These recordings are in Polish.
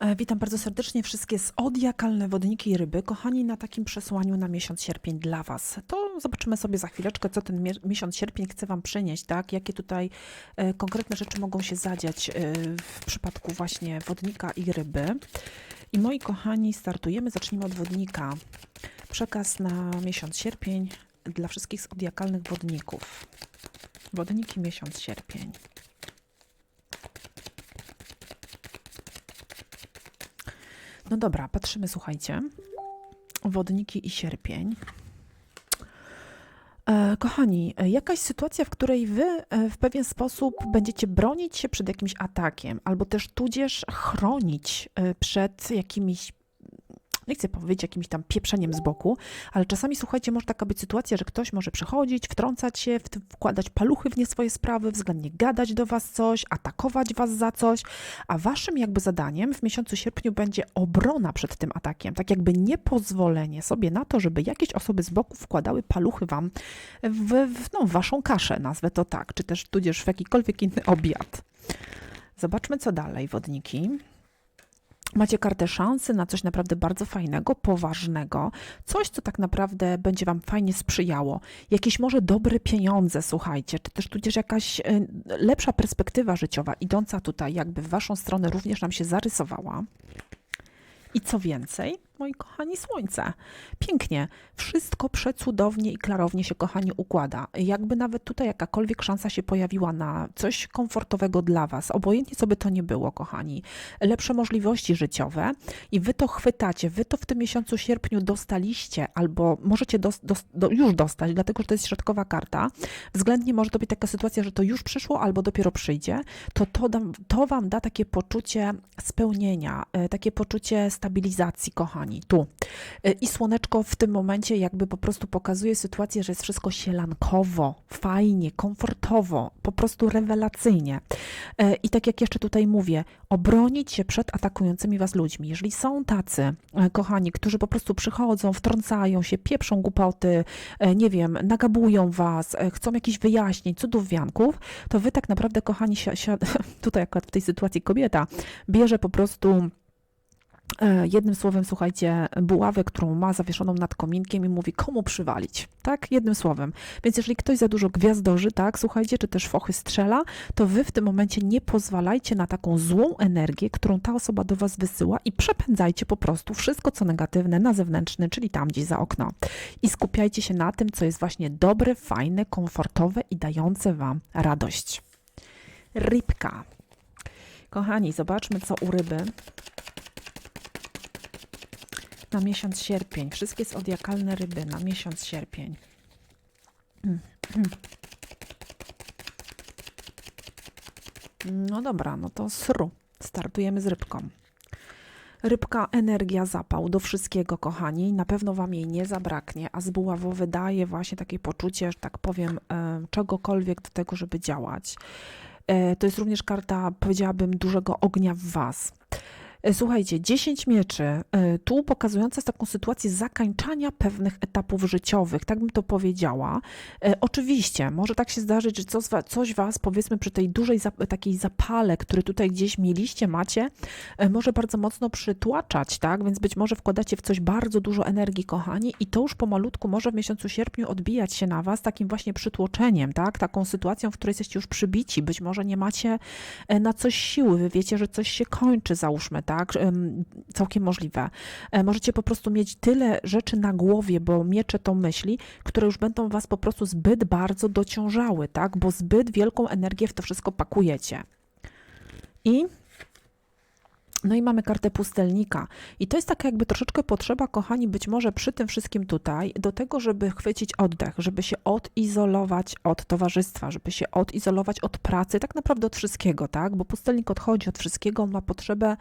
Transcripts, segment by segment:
E, Witam bardzo serdecznie wszystkie zodiakalne wodniki i ryby, kochani, na takim przesłaniu na miesiąc sierpień dla Was. To zobaczymy sobie za chwileczkę, co ten mie- miesiąc sierpień chce Wam przynieść, tak? Jakie tutaj e, konkretne rzeczy mogą się zadziać e, w przypadku właśnie wodnika i ryby. I moi kochani, startujemy, zacznijmy od wodnika. Przekaz na miesiąc sierpień dla wszystkich zodiakalnych wodników. Wodniki miesiąc sierpień. No dobra, patrzymy, słuchajcie. Wodniki i sierpień. E, kochani, e, jakaś sytuacja, w której wy e, w pewien sposób będziecie bronić się przed jakimś atakiem, albo też tudzież chronić przed jakimiś nie chcę powiedzieć jakimś tam pieprzeniem z boku, ale czasami, słuchajcie, może taka być sytuacja, że ktoś może przychodzić, wtrącać się, wkładać paluchy w nie swoje sprawy, względnie gadać do was coś, atakować was za coś, a waszym jakby zadaniem w miesiącu sierpniu będzie obrona przed tym atakiem, tak jakby niepozwolenie sobie na to, żeby jakieś osoby z boku wkładały paluchy wam w, w, no, waszą kaszę, nazwę to tak, czy też tudzież w jakikolwiek inny obiad. Zobaczmy, co dalej, wodniki. Macie kartę szansy na coś naprawdę bardzo fajnego, poważnego, coś, co tak naprawdę będzie Wam fajnie sprzyjało. Jakieś może dobre pieniądze, słuchajcie, czy też tudzież jakaś e, lepsza perspektywa życiowa, idąca tutaj jakby w Waszą stronę również nam się zarysowała. I co więcej, moi kochani, słońce. Pięknie. Wszystko przecudownie i klarownie się, kochani, układa. Jakby nawet tutaj jakakolwiek szansa się pojawiła na coś komfortowego dla Was, obojętnie co by to nie było, kochani, lepsze możliwości życiowe i Wy to chwytacie, Wy to w tym miesiącu sierpniu dostaliście albo możecie dos, dos, do, już dostać, dlatego że to jest środkowa karta. Względnie może to być taka sytuacja, że to już przyszło albo dopiero przyjdzie, to to, dam, to Wam da takie poczucie spełnienia, e, takie poczucie stabilizacji, kochani, tu. E, I słoneczko w tym momencie jakby po prostu pokazuje sytuację, że jest wszystko sielankowo, fajnie, komfortowo, po prostu rewelacyjnie. E, I tak jak jeszcze tutaj mówię, obronić się przed atakującymi was ludźmi. Jeżeli są tacy, e, kochani, którzy po prostu przychodzą, wtrącają się, pieprzą głupoty, nie wiem, nagabują was, chcą jakichś wyjaśnień, cudów wianków, to wy tak naprawdę, kochani, tutaj akurat w tej sytuacji kobieta bierze po prostu Jednym słowem, słuchajcie, buławę, którą ma zawieszoną nad kominkiem i mówi, komu przywalić, tak? Jednym słowem. Więc jeżeli ktoś za dużo gwiazdoży, tak, słuchajcie, czy też fochy strzela, to wy w tym momencie nie pozwalajcie na taką złą energię, którą ta osoba do was wysyła i przepędzajcie po prostu wszystko, co negatywne na zewnętrzny, czyli tam gdzieś za okno. I skupiajcie się na tym, co jest właśnie dobre, fajne, komfortowe i dające wam radość. Rybka. Kochani, zobaczmy, co u ryby na miesiąc sierpień. Wszystkie zodiakalne ryby na miesiąc sierpień. No dobra, no to sru. Startujemy z rybką. Rybka, energia, zapał do wszystkiego, kochani. Na pewno Wam jej nie zabraknie, a z buławowy daje właśnie takie poczucie, że tak powiem, e, czegokolwiek do tego, żeby działać. E, To jest również karta, powiedziałabym, dużego ognia w Was. E, Słuchajcie, 10 mieczy, e, tu pokazująca taką sytuację zakańczania pewnych etapów życiowych, tak bym to powiedziała. E, Oczywiście, może tak się zdarzyć, że coś, wa- coś was, powiedzmy, przy tej dużej takiej zapale, który tutaj gdzieś mieliście, macie, może bardzo mocno przytłaczać, tak? Więc być może wkładacie w coś bardzo dużo energii, kochani, i to już pomalutku może w miesiącu sierpniu odbijać się na was takim właśnie przytłoczeniem, tak? Taką sytuacją, w której jesteście już przybici, być może nie macie na coś siły, wy wiecie, że coś się kończy, załóżmy, tak? Em, Całkiem możliwe. E, Możecie po prostu mieć tyle rzeczy na głowie, bo miecze to myśli, które już będą was po prostu zbyt bardzo dociążały, tak? Bo zbyt wielką energię w to wszystko pakujecie. I no i mamy kartę pustelnika. I to jest taka jakby troszeczkę potrzeba, kochani, być może przy tym wszystkim tutaj, do tego, żeby chwycić oddech, żeby się odizolować od towarzystwa, żeby się odizolować od pracy, tak naprawdę od wszystkiego, tak? Bo pustelnik odchodzi od wszystkiego, on ma potrzebę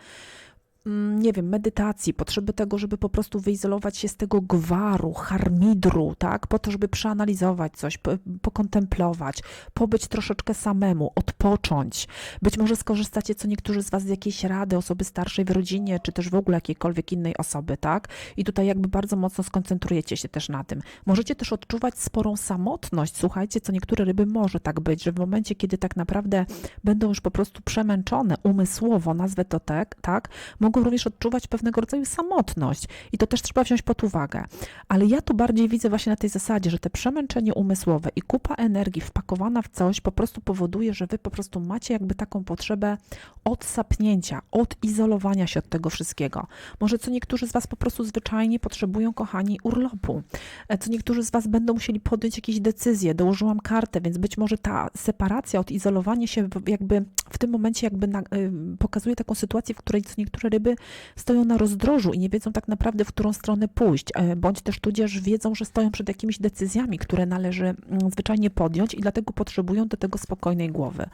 nie wiem, medytacji, potrzeby tego, żeby po prostu wyizolować się z tego gwaru, harmidru, tak? Po to, żeby przeanalizować coś, po- pokontemplować, pobyć troszeczkę samemu, odpocząć. Być może skorzystacie co niektórzy z Was z jakiejś rady osoby starszej w rodzinie, czy też w ogóle jakiejkolwiek innej osoby, tak? I tutaj jakby bardzo mocno skoncentrujecie się też na tym. Możecie też odczuwać sporą samotność. Słuchajcie, co niektóre ryby może tak być, że w momencie, kiedy tak naprawdę będą już po prostu przemęczone umysłowo, nazwę to tak, tak, mogą mogą również odczuwać pewnego rodzaju samotność i to też trzeba wziąć pod uwagę. Ale ja tu bardziej widzę właśnie na tej zasadzie, że te przemęczenie umysłowe i kupa energii wpakowana w coś po prostu powoduje, że wy po prostu macie jakby taką potrzebę odsapnięcia, odizolowania się od tego wszystkiego. Może co niektórzy z was po prostu zwyczajnie potrzebują, kochani, urlopu. E, Co niektórzy z was będą musieli podjąć jakieś decyzje. Dołożyłam kartę, więc być może ta separacja, odizolowanie się jakby w tym momencie jakby na, y, pokazuje taką sytuację, w której niektóre ryby stoją na rozdrożu i nie wiedzą tak naprawdę, w którą stronę pójść, e, bądź też tudzież wiedzą, że stoją przed jakimiś decyzjami, które należy mm, zwyczajnie podjąć i dlatego potrzebują do tego spokojnej głowy.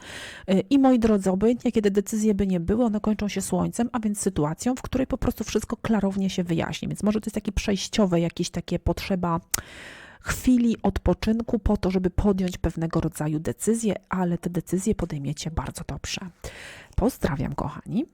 E, I moi drodzy, obojętnie kiedy decyzje by nie były, one kończą się słońcem, a więc sytuacją, w której po prostu wszystko klarownie się wyjaśni. Więc może to jest takie przejściowe, jakieś takie potrzeba chwili odpoczynku po to, żeby podjąć pewnego rodzaju decyzje, ale te decyzje podejmiecie bardzo dobrze. Pozdrawiam, kochani.